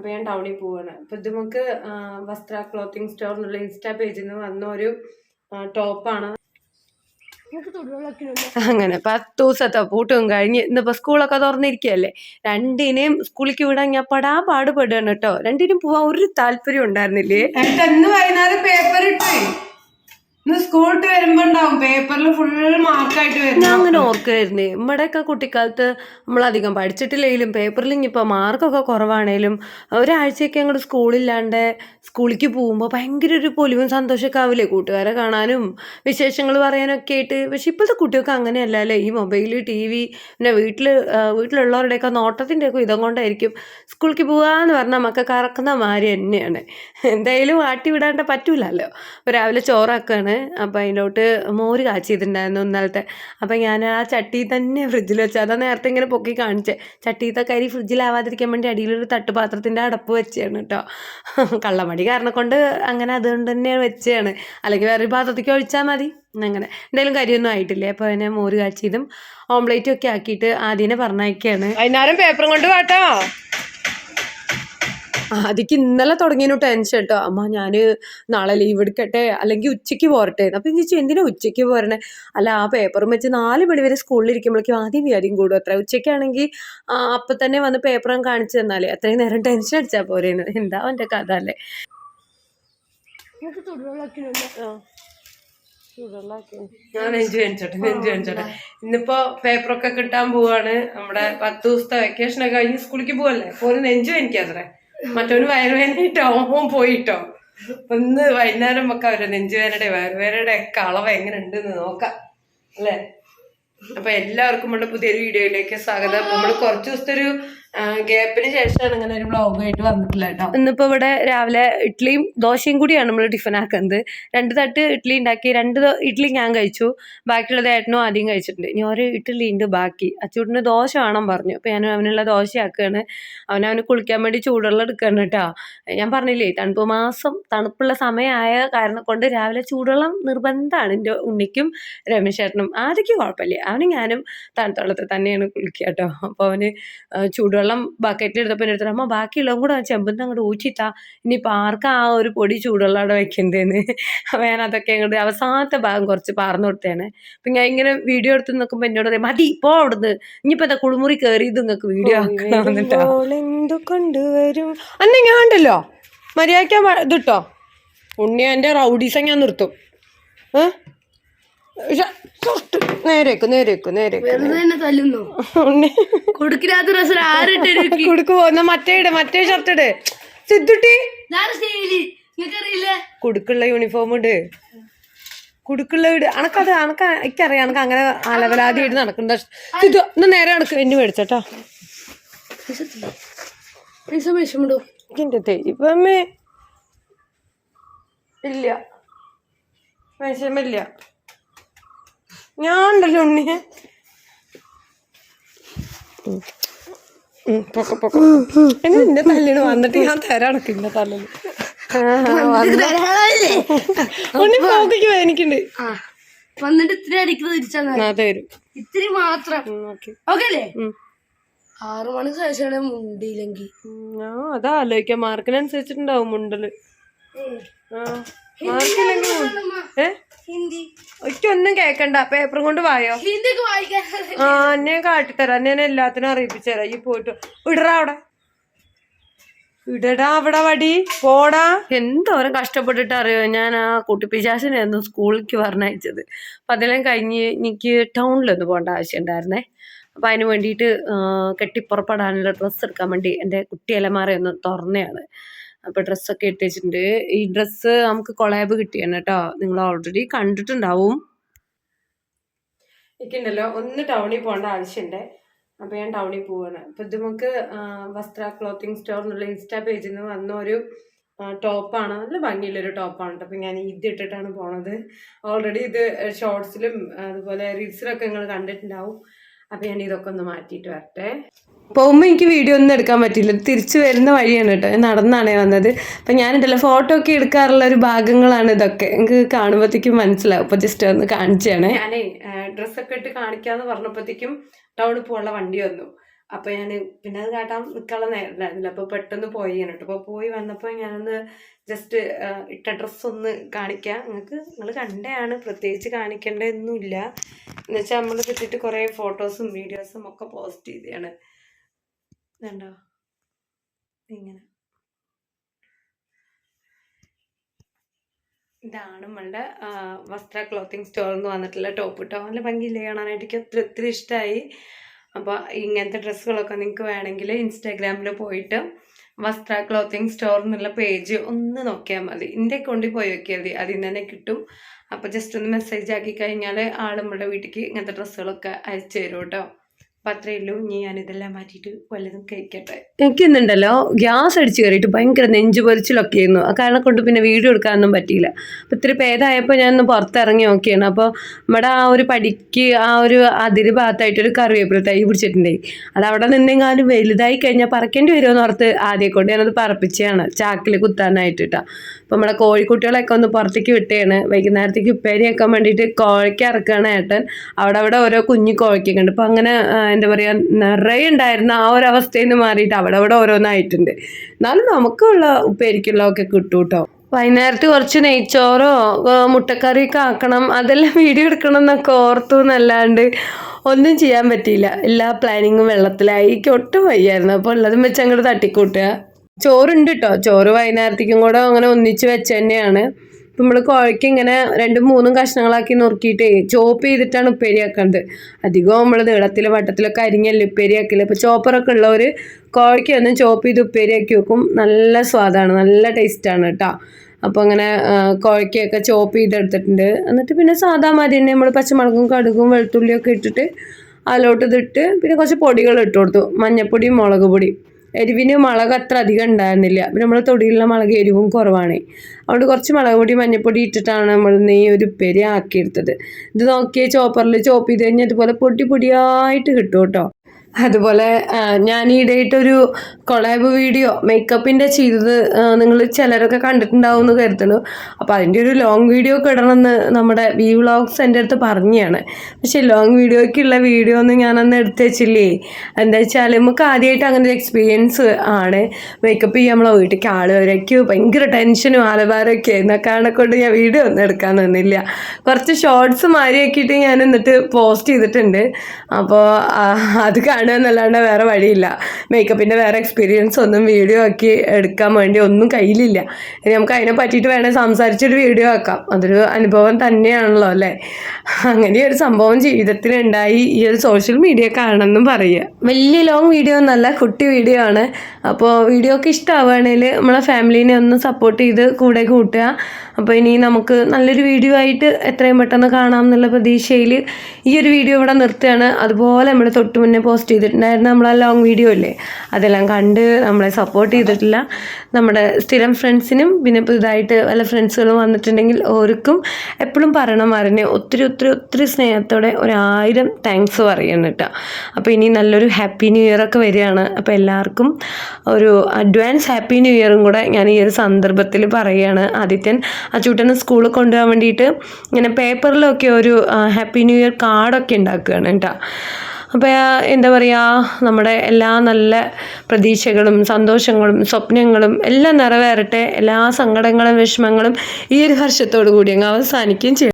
അപ്പോൾ ഞാൻ ടൗണിൽ പോവുകയാണ് അപ്പോൾ ഇത് നമുക്ക് വസ്ത്ര ക്ലോത്തിങ് സ്റ്റോർ എന്നുള്ള ഇൻസ്റ്റാ പേജിൽ നിന്ന് വന്ന ഒരു ടോപ്പാണ് അങ്ങനെ പത്ത് ദിവസത്തെ പൂട്ടും കഴിഞ്ഞ് ഇന്നിപ്പോ സ്കൂളൊക്കെ തുറന്നിരിക്കുകയല്ലേ രണ്ടിനെയും സ്കൂളിലേക്ക് വിടാൻ ഞാൻ പടാ പാടുപെടുകയാണ് കേട്ടോ. രണ്ടിനും പോവാൻ ഒരു താല്പര്യം ഉണ്ടായിരുന്നില്ലേ? വൈകുന്നേരം പേപ്പർ ഇട്ടേ. സ്കൂളിട്ട് വരുമ്പോ ഉണ്ടാവും. പേപ്പറിൽ ഫുൾ മാർക്കായിട്ട് വരും ഞാൻ അങ്ങനെ ഓർക്കുമായിരുന്നേ നമ്മുടെയൊക്കെ കുട്ടിക്കാലത്ത് നമ്മളധികം പഠിച്ചിട്ടില്ലെങ്കിലും പേപ്പറിൽ ഇനിയിപ്പോൾ മാർക്കൊക്കെ കുറവാണേലും ഒരാഴ്ചയൊക്കെ അങ്ങോട്ട് സ്കൂളില്ലാണ്ട് സ്കൂളിലേക്ക് പോകുമ്പോൾ ഭയങ്കര ഒരു പൊലിവും സന്തോഷമൊക്കെ ആവില്ലേ? കൂട്ടുകാരെ കാണാനും വിശേഷങ്ങൾ പറയാനൊക്കെ ആയിട്ട്. പക്ഷെ ഇപ്പോഴത്തെ കുട്ടികൾക്ക് അങ്ങനെയല്ല അല്ലേ? ഈ മൊബൈൽ ടി വി പിന്നെ വീട്ടിൽ വീട്ടിലുള്ളവരുടെയൊക്കെ നോട്ടത്തിന്റെയൊക്കെ ഇതം കൊണ്ടായിരിക്കും സ്കൂളിലേക്ക് പോകാന്ന് പറഞ്ഞാൽ മക്ക കറക്കുന്ന മാതിരി തന്നെയാണ്. എന്തായാലും ആട്ടി വിടാണ്ട് പറ്റൂലല്ലോ. രാവിലെ രാവിലെ ചോറാക്കാണ് അപ്പോൾ അതിലോട്ട് മോര് കാച്ചിയിട്ടുണ്ടായിരുന്നു ഇന്നലത്തെ. അപ്പോൾ ഞാൻ ആ ചട്ടി തന്നെ ഫ്രിഡ്ജിൽ വെച്ച്. അതാ നേരത്തെ ഇങ്ങനെ പൊക്കി കാണിച്ചത് ചട്ടിയത്തെ കരി ഫ്രിഡ്ജിലാവാതിരിക്കാൻ വേണ്ടി അടിയിലൊരു തട്ടുപാത്രത്തിന്റെ അടപ്പ് വെച്ചാണ് കേട്ടോ. കള്ളമടി കാരണം കൊണ്ട് അങ്ങനെ അതുകൊണ്ട് തന്നെ വെച്ചാണ് അല്ലെങ്കിൽ വേറൊരു പാത്രത്തേക്ക് ഒഴിച്ചാൽ മതി. അങ്ങനെ. എന്തായാലും കരിയൊന്നും ആയിട്ടില്ല. അപ്പോൾ അതിനെ മോര് കാച്ചിയതും ഓംലേറ്റും ഒക്കെ ആക്കിയിട്ട് ആദ്യനെ പറഞ്ഞയക്കുകയാണ് വൈകുന്നേരം പേപ്പറും കൊണ്ട് വാട്ടോ. ആദ്യക്ക് ഇന്നലെ തുടങ്ങിയതിനു ടെൻഷൻ കേട്ടോ അമ്മ ഞാൻ നാളെ ലീവ് എടുക്കട്ടെ? അല്ലെങ്കിൽ ഉച്ചയ്ക്ക് പോരട്ടെ? അപ്പൊ ചേച്ചി എന്തിനാ ഉച്ചയ്ക്ക് പോരണേ? അല്ല ആ പേപ്പറും വെച്ച് നാല് മണി വരെ സ്കൂളിൽ ഇരിക്കുമ്പോഴേക്കും ആദ്യം വ്യാധിയും കൂടും. അത്ര ഉച്ചയ്ക്കാണെങ്കിൽ അപ്പൊ തന്നെ വന്ന് പേപ്പറും കാണിച്ചു തന്നാലേ. അത്രയും നേരം ടെൻഷൻ അടിച്ചാൽ പോരേന്ന്. എന്താ എന്റെ കഥ അല്ലേ? ഇന്നിപ്പോ പേപ്പറൊക്കെ കിട്ടാൻ പോവാണ്. നമ്മുടെ പത്ത് ദിവസത്തെ വെക്കേഷൻ ഒക്കെ കഴിഞ്ഞ് സ്കൂളിലേക്ക് പോവല്ലേ? പോലും നെഞ്ചു വേനിക്കാത്രേ മറ്റൊരു വയറുവേനയിട്ടോ ഓൻ പോയിട്ടോ. ഒന്ന് വൈകുന്നേരം ഒക്കെ അവരെ നെഞ്ചുവേനയുടെ വയറുവേനയുടെ ഒക്കെ അളവ് എങ്ങനെ ഉണ്ടെന്ന് നോക്കാം. അല്ലേ? അപ്പൊ എല്ലാവർക്കും നമ്മുടെ പുതിയൊരു വീഡിയോയിലേക്ക് സ്വാഗതം. നമ്മൾ കുറച്ചു ദിവസത്തെ ഒരു ഗ്യാപ്പിന് ശേഷമാണ് ഇങ്ങനെ ഒരു ബ്ലോഗ് ആയിട്ട് വന്നിട്ടില്ല കേട്ടോ. ഇന്നിപ്പോ ഇവിടെ രാവിലെ ഇഡ്ഡലിയും ദോശയും കൂടിയാണ് നമ്മൾ ടിഫിൻ ആക്കുന്നത്. രണ്ട് തട്ട് ഇഡ്ഡലി ഉണ്ടാക്കി രണ്ട് ഇഡ്ഡലി ഞാൻ കഴിച്ചു. ബാക്കിയുള്ളത് ഏട്ടനും ആദ്യം കഴിച്ചിട്ടുണ്ട്. ഇനി ഒരു ഇഡ്ഡലി ഉണ്ട് ബാക്കി. അച്ചൂട്ടിന് ദോശ വേണം പറഞ്ഞു. അപ്പൊ ഞാൻ അവനുള്ള ദോശ ആക്കുകയാണ് അവൻ അവന് കുളിക്കാൻ വേണ്ടി ചൂടുള്ള എടുക്കുകയാണ് കേട്ടോ. ഞാൻ പറഞ്ഞില്ലേ തണുപ്പ് മാസം തണുപ്പുള്ള സമയമായ കാരണം കൊണ്ട് രാവിലെ ചൂടുവെള്ളം നിർബന്ധമാണ് എന്റെ ഉണ്ണിക്കും രമേശേട്ടനും ആദ്യക്ക് കുഴപ്പമില്ല. അവന് ഞാനും തണുത്ത തന്നെയാണ് കുളിക്കുക കേട്ടോ. അപ്പോൾ അവന് ആ, ചൂടുവെള്ളം ബക്കറ്റിൽ എടുത്തപ്പോൾ എന്റെ അടുത്ത് അമ്മ ബാക്കിയുള്ളതും കൂടെ ആ ചെമ്പന്ന് അങ്ങോട്ട് ഊച്ചിട്ടാ ഇനിയിപ്പോൾ ആർക്കാ ആ ഒരു പൊടി ചൂടുവെള്ളം അവിടെ വെക്കണ്ടേന്ന്? അപ്പോൾ ഞാൻ അതൊക്കെ അങ്ങോട്ട് അവസാനത്തെ ഭാഗം കുറച്ച് പാർന്നു കൊടുത്തേണ് അപ്പം ഞാൻ ഇങ്ങനെ വീഡിയോ എടുത്ത് നോക്കുമ്പോൾ എന്നോട് പറയും മതി ഇപ്പോൾ അവിടുന്ന്. ഇനിയിപ്പോൾ എന്താ കുളിമുറി കയറി ഇത് നിങ്ങൾക്ക് വീഡിയോ ആക്കണമെന്നിട്ടോ കൊണ്ടുവരും അന്നെ ഞാൻ ഉണ്ടല്ലോ. മര്യാദയ്ക്ക് ഇതിട്ടോ ഉണ്ണി എന്റെ റൗഡീസ ഞാൻ നിർത്തും. ഏ? നേരേക്ക് നേരേക്ക് നേരേക്ക് കുടുക്ക് പോകുന്ന മറ്റേ ഇട് മറ്റേ ഷർട്ട് ഇട്. സിദ്ധുട്ടി കുടുക്കുള്ള യൂണിഫോം ഇട്. കുടുക്കുള്ള വീട് അനക്കത് അനക്ക എനിക്കറിയാം. അനക്ക് അങ്ങനെ അലവലാതി ഇട്ട് നടക്കണ്ട. സിദ്ധു ഒന്ന് നേരെ അണക്ക് എന്നെ മേടിച്ചോട്ടാ പൈസ എന്റെ ഇല്ല. വിഷമില്ല ഞാൻ ഉണ്ടല്ലോ ഉണ്ണിയെ പൊക്ക, പൊക്ക. എങ്ങനെ എന്റെ തല്ലിന് വന്നിട്ട് ഞാൻ തരാണക്ക് എന്റെ തല്ലിന്? ഉണ്ണി പോക്കിക്ക് വേദനിക്കുന്നുണ്ട് ആ വന്നിട്ട് ഇത്തിരി അടിക്ക് തിരിച്ചാൽ ഇത്ര ഇത്തിരി മാത്രം. ഓക്കേ. അല്ലേ. ആറു മണി ശേഷമാണ് മുണ്ടിയില്ലെങ്കിൽ. ആ അതാ ആലോചിക്കാം മാർക്കിനനുസരിച്ചിട്ടുണ്ടാവും മുണ്ടൽ. ആ. മാർക്കില്ലെങ്കിൽ ഏ? ഹിന്ദി. ഒറ്റൊന്നും കേക്കണ്ട. പേപ്പറും കൊണ്ട് വായോ? വായിക്കാൻ ആ എന്നെ കാട്ടിത്തരാം. എന്നെ ഞാൻ എല്ലാത്തിനും അറിയിപ്പിച്ചേരാ ഈ പോയിട്ട് ഇടറാ അവിടെ. ഇടടാ അവിടെ വടി. പോടാ. എന്തോരം കഷ്ടപ്പെട്ടിട്ട് അറിയോ ഞാൻ ആ കുട്ടിപ്പിശാസിനായിരുന്നു സ്കൂളിലേക്ക് പറഞ്ഞയച്ചത്. അപ്പം അതെല്ലാം കഴിഞ്ഞ് എനിക്ക് ടൗണിലൊന്ന് പോകേണ്ട ആവശ്യം ഉണ്ടായിരുന്നേ. അപ്പം അതിന് വേണ്ടിയിട്ട് കെട്ടിപ്പുറപ്പെടാനുള്ള ഡ്രസ്സ് എടുക്കാൻ വേണ്ടി എന്റെ കുട്ടി തുറന്നെയാണ് ഒന്ന് അപ്പോൾ ഡ്രസ്സൊക്കെ ഇട്ട് വെച്ചിട്ടുണ്ട് ഈ ഡ്രസ്സ് നമുക്ക് കൊളാബ് കിട്ടിയാണ് കേട്ടോ നിങ്ങൾ ഓൾറെഡി കണ്ടിട്ടുണ്ടാവും. എനിക്കുണ്ടല്ലോ ഒന്ന് ടൗണിൽ പോകേണ്ട ആവശ്യമുണ്ട് അപ്പോൾ ഞാൻ ടൗണിൽ പോവാണ്. അപ്പോൾ ഇത് നമുക്ക് വസ്ത്ര ക്ലോത്തിങ് സ്റ്റോർ എന്നുള്ള ഇൻസ്റ്റാ പേജിൽ നിന്ന് വന്ന ഒരു ടോപ്പാണ് നല്ല ഭംഗിയുള്ളൊരു ടോപ്പാണ് കേട്ടോ അപ്പോൾ ഞാൻ ഇത് ഇട്ടിട്ടാണ് പോണത്. ഓൾറെഡി ഇത് ഷോർട്സിലും അതുപോലെ റീൽസിലൊക്കെ നിങ്ങൾ കണ്ടിട്ടുണ്ടാവും. അപ്പോൾ ഞാൻ ഇതൊക്കെ ഒന്ന് മാറ്റിയിട്ട് വരട്ടെ. പോകുമ്പോൾ എനിക്ക് വീഡിയോ ഒന്നും എടുക്കാൻ പറ്റില്ല തിരിച്ചു വരുന്ന വഴിയാണ് കേട്ടോ ഞാൻ നടന്നാണേ വന്നത്. അപ്പം ഞാനുണ്ടല്ലോ ഫോട്ടോ ഒക്കെ എടുക്കാറുള്ള ഒരു ഭാഗങ്ങളാണ് ഇതൊക്കെ. എനിക്ക് കാണുമ്പോഴത്തേക്കും മനസ്സിലാവും. അപ്പോൾ ജസ്റ്റ് ഒന്ന് കാണിച്ചാണ്. ഞാനേ ഡ്രസ്സൊക്കെ ഇട്ട് കാണിക്കാന്ന് പറഞ്ഞപ്പോഴത്തേക്കും ടൗണിൽ പോകാനുള്ള വണ്ടി വന്നു. അപ്പോൾ ഞാൻ പിന്നെ അത് കാട്ടാൻ നിൽക്കാനുള്ള നേരം ഉണ്ടായിരുന്നില്ല അപ്പോൾ പെട്ടെന്ന് പോയി ഞാൻ കേട്ടോ അപ്പോൾ പോയി വന്നപ്പോൾ ഞാനൊന്ന് ജസ്റ്റ് ഇട്ട ഡ്രസ്സ് ഒന്ന് കാണിക്കാം. നിങ്ങൾക്ക് നിങ്ങൾ കണ്ടതാണ് പ്രത്യേകിച്ച് കാണിക്കേണ്ടതൊന്നുമില്ല. എന്നുവെച്ചാൽ നമ്മൾ കിട്ടിയിട്ട് കുറേ ഫോട്ടോസും വീഡിയോസും ഒക്കെ പോസ്റ്റ് ചെയ്തതാണ് ഇതുണ്ടോ? ഇങ്ങനെ. ഇതാണ് നമ്മളുടെ വസ്ത്ര ക്ലോത്തിങ് സ്റ്റോറിൽ നിന്ന് വന്നിട്ടുള്ള ടോപ്പ് കേട്ടോ നല്ല ഭംഗിയില്ലേ കാണാനായിട്ട് എനിക്ക് ഒത്തിരി ഒത്തിരി ഇഷ്ടമായി അപ്പോൾ ഇങ്ങനത്തെ ഡ്രസ്സുകളൊക്കെ നിങ്ങൾക്ക് വേണമെങ്കിൽ ഇൻസ്റ്റാഗ്രാമിൽ പോയിട്ട് വസ്ത്ര ക്ലോത്തിങ് സ്റ്റോർ എന്നുള്ള പേജ് ഒന്ന് നോക്കിയാൽ മതി. എന്റെ അക്കൗണ്ടിൽ പോയി നോക്കിയാൽ മതി. അതിൽ നിന്ന് തന്നെ കിട്ടും. അപ്പോൾ ജസ്റ്റ് ഒന്ന് മെസ്സേജ് ആക്കി കഴിഞ്ഞാൽ ആൾ നമ്മുടെ വീട്ടിലേക്ക് ഇങ്ങനത്തെ ഡ്രസ്സുകളൊക്കെ അയച്ചു തരും കേട്ടോ. അപ്പം അത്രയേ ഉള്ളൂ. ഇനി ഞാനിതെല്ലാം വല്ലതും കഴിക്കട്ടെ. എനിക്കിന്നുണ്ടല്ലോ ഗ്യാസ് അടിച്ച് കയറിയിട്ട് ഭയങ്കര നെഞ്ചു പൊരിച്ചിലൊക്കെ ആയിരുന്നു ആ കാരണം കൊണ്ട് പിന്നെ വീഡിയോ എടുക്കാനൊന്നും പറ്റിയില്ല. അപ്പം ഇത്തിരി ഭേദമായപ്പോൾ ഞാനൊന്ന് പുറത്തിറങ്ങി നോക്കിയാണ്. അപ്പോൾ നമ്മുടെ ആ ഒരു പടിക്ക് ആ ഒരു അതിര് ഭാഗത്തായിട്ട് ഒരു കറിവേപ്പില തൈ പിടിച്ചിട്ടുണ്ടായി അത് അവിടെ നിന്നെങ്ങാനും വലുതായി കഴിഞ്ഞാൽ പറക്കേണ്ടി വരുമോ എന്ന് ഓർത്ത് ആദ്യം കൊണ്ട് ഞാനത് പറപ്പിച്ചതാണ്. ചാക്കിൽ കുത്താനായിട്ട് കേട്ടോ അപ്പം നമ്മുടെ കോഴിക്കുട്ടികളൊക്കെ ഒന്ന് പുറത്തേക്ക് വിട്ടേണ്. വൈകുന്നേരത്തേക്ക് ഉപ്പേരി വെക്കാൻ വേണ്ടിയിട്ട് കോഴിക്ക് ഇറക്കുകയാണ് ഏട്ടൻ. അവിടെ അവിടെ ഓരോ കുഞ്ഞു കോഴിക്കൊക്കെ ഉണ്ട് അപ്പം അങ്ങനെ എന്താ പറയുക നിറയെ ഉണ്ടായിരുന്ന ആ ഒരു അവസ്ഥയിൽ നിന്ന് മാറിയിട്ട് അവിടെ അവിടെ ഓരോന്നായിട്ടുണ്ട്. എന്നാലും നമുക്കുള്ള ഉപ്പേരിക്കുള്ളതൊക്കെ കിട്ടും കേട്ടോ വൈകുന്നേരത്ത് കുറച്ച് നെയ്ച്ചോറോ മുട്ടക്കറിയൊക്കെ ആക്കണം. അതെല്ലാം വീഡിയോ എടുക്കണം എന്നൊക്കെ ഓർത്തു എന്നല്ലാണ്ട് ഒന്നും ചെയ്യാൻ പറ്റിയില്ല. എല്ലാ പ്ലാനിങ്ങും വെള്ളത്തിലായി. ഒട്ടും വയ്യായിരുന്നു. അപ്പോൾ ഉള്ളതും വെച്ച് അങ്ങോട്ട് തട്ടിക്കൂട്ടുക. ചോറുണ്ട് കേട്ടോ ചോറ് വൈകുന്നേരത്തേക്കും കൂടെ അങ്ങനെ ഒന്നിച്ച് വെച്ച് തന്നെയാണ് നമ്മൾ കുഴയ്ക്ക് ഇങ്ങനെ രണ്ടും മൂന്നും കഷ്ണങ്ങളാക്കി നുറുക്കിയിട്ട് ചോപ്പ് ചെയ്തിട്ടാണ് ഉപ്പേരി ആക്കേണ്ടത് അധികവും നമ്മൾ നീളത്തിൽ വട്ടത്തിലൊക്കെ അരിഞ്ഞല്ലേ ഉപ്പേരി ആക്കില്ല ഇപ്പം ചോപ്പറൊക്കെ ഉള്ളവർ കുഴയ്ക്ക് ഒന്ന് ചോപ്പ് ചെയ്ത് ഉപ്പേരി ആക്കി വെക്കും. നല്ല സ്വാദാണ്. നല്ല ടേസ്റ്റാണ് കേട്ടോ. അപ്പോൾ അങ്ങനെ കുഴയ്ക്കൊക്കെ ചോപ്പ് ചെയ്തെടുത്തിട്ടുണ്ട്. എന്നിട്ട് പിന്നെ സാധാ മതി തന്നെ നമ്മൾ പച്ചമുളകും കടുകും വെളുത്തുള്ളിയൊക്കെ ഇട്ടിട്ട് അതിലോട്ട് ഇതിട്ട് പിന്നെ കുറച്ച് പൊടികൾ ഇട്ട് കൊടുത്തു. മഞ്ഞപ്പൊടി മുളക് പൊടി എരിവിന് മുളക് അത്ര അധികം ഉണ്ടായിരുന്നില്ല. പിന്നെ നമ്മൾ തൊടിയിലുള്ള മുളക് എരിവും കുറവാണ്. അതുകൊണ്ട് കുറച്ച് മുളക് പൊടി മഞ്ഞപ്പൊടി ഇട്ടിട്ടാണ് നമ്മൾ നെയ്യ് ഒരു ഉപ്പേരി ആക്കിയെടുത്തത്. ഇത് നോക്കിയ ചോപ്പറിൽ ചോപ്പ് ചെയ്ത് കഴിഞ്ഞാൽ ഇതുപോലെ പൊടി പൊടിയായിട്ട് കിട്ടും കേട്ടോ. അതുപോലെ ഞാൻ ഈയിടെയായിട്ടൊരു കൊളാബ് വീഡിയോ മേക്കപ്പിന്റെ ചെയ്തത് നിങ്ങൾ ചിലരൊക്കെ കണ്ടിട്ടുണ്ടാവും എന്ന് കരുതുന്നു. അപ്പോൾ അതിന്റെ ഒരു ലോങ് വീഡിയോ ഒക്കെ ഇടണമെന്ന് നമ്മുടെ വി വ്ളോഗ്സ് എന്റെ അടുത്ത് പറഞ്ഞാണ് പക്ഷേ ലോങ് വീഡിയോയ്ക്കുള്ള വീഡിയോ ഒന്നും ഞാനന്ന് എടുത്തു വെച്ചില്ലേ? എന്താ വെച്ചാൽ നമുക്ക് ആദ്യമായിട്ട് അങ്ങനെ ഒരു എക്സ്പീരിയൻസ് ആണ്. മേക്കപ്പ് ചെയ്യാൻ നമ്മളെ വീട്ടിൽ ആൾ ഭയങ്കര ടെൻഷനും ആലഭാരമൊക്കെ എന്നൊക്കെ കൊണ്ട് ഞാൻ വീഡിയോ ഒന്നും എടുക്കാൻ നിന്നില്ല. കുറച്ച് ഷോർട്സ് മാറിയാക്കിയിട്ട് ഞാൻ എന്നിട്ട് പോസ്റ്റ് ചെയ്തിട്ടുണ്ട്. അപ്പോൾ അത് കാണുക എന്നല്ലാണ്ട് വേറെ വഴിയില്ല. മേക്കപ്പിന്റെ വേറെ എക്സ്പീരിയൻസ് ഒന്നും വീഡിയോ ആക്കി എടുക്കാൻ വേണ്ടി ഒന്നും കയ്യിലില്ല. ഇനി നമുക്ക് അതിനെ പറ്റിയിട്ട് വേണേൽ സംസാരിച്ചൊരു വീഡിയോ ആക്കാം. അതൊരു അനുഭവം തന്നെയാണല്ലോ അല്ലേ? അങ്ങനെ ഒരു സംഭവം ജീവിതത്തിൽ ഉണ്ടായി ഈ ഒരു സോഷ്യൽ മീഡിയ കാണണമെന്നും പറയുക. വലിയ ലോങ് വീഡിയോ ഒന്നല്ല കുട്ടി വീഡിയോ ആണ്. അപ്പോൾ വീഡിയോ ഒക്കെ ഇഷ്ടമാവുകയാണെങ്കിൽ നമ്മളെ ഫാമിലീനെ ഒന്ന് സപ്പോർട്ട് ചെയ്ത് കൂടെ കൂട്ടുക. അപ്പോൾ ഇനി നമുക്ക് നല്ലൊരു വീഡിയോ ആയിട്ട് എത്രയും പെട്ടെന്ന് കാണാം എന്നുള്ള പ്രതീക്ഷയിൽ ഈ ഒരു വീഡിയോ ഇവിടെ നിർത്തുകയാണ്. അതുപോലെ നമ്മൾ തൊട്ട് മുന്നേ പോസ്റ്റ് ചെയ്തിട്ടുണ്ടായിരുന്ന നമ്മളെ ലോങ് വീഡിയോ അല്ലേ അതെല്ലാം കണ്ട് നമ്മളെ സപ്പോർട്ട് ചെയ്തിട്ടില്ല നമ്മുടെ സ്ഥിരം ഫ്രണ്ട്സിനും പിന്നെ പുതുതായിട്ട് വല്ല ഫ്രണ്ട്സുകളും വന്നിട്ടുണ്ടെങ്കിൽ ഓർക്കും എപ്പോഴും പറയണം മാറിനെ. ഒത്തിരി ഒത്തിരി ഒത്തിരി സ്നേഹത്തോടെ ഒരായിരം താങ്ക്സ് പറയണം കേട്ടോ. അപ്പോൾ ഇനി നല്ലൊരു ഹാപ്പി ന്യൂ ഇയർ ഒക്കെ വരികയാണ്. അപ്പോൾ എല്ലാവർക്കും ഒരു അഡ്വാൻസ് ഹാപ്പി ന്യൂ ഇയറും കൂടെ ഞാൻ ഈ ഒരു സന്ദർഭത്തിൽ പറയുകയാണ്. ആദിത്യൻ അച്ചൂട്ടനെ സ്കൂളിൽ കൊണ്ടുപോകാൻ വേണ്ടിയിട്ട് ഇങ്ങനെ പേപ്പറിലൊക്കെ ഒരു ഹാപ്പി ന്യൂ ഇയർ കാർഡൊക്കെ ഉണ്ടാക്കുകയാണ് കേട്ടോ. അപ്പോൾ എന്താ പറയുക നമ്മുടെ എല്ലാ നല്ല പ്രതീക്ഷകളും സന്തോഷങ്ങളും സ്വപ്നങ്ങളും എല്ലാം നിറവേറട്ടെ എല്ലാ സങ്കടങ്ങളും വിഷമങ്ങളും ഈ ഒരു വർഷത്തോടു കൂടി അങ്ങ് അവസാനിക്കുകയും ചെയ്യും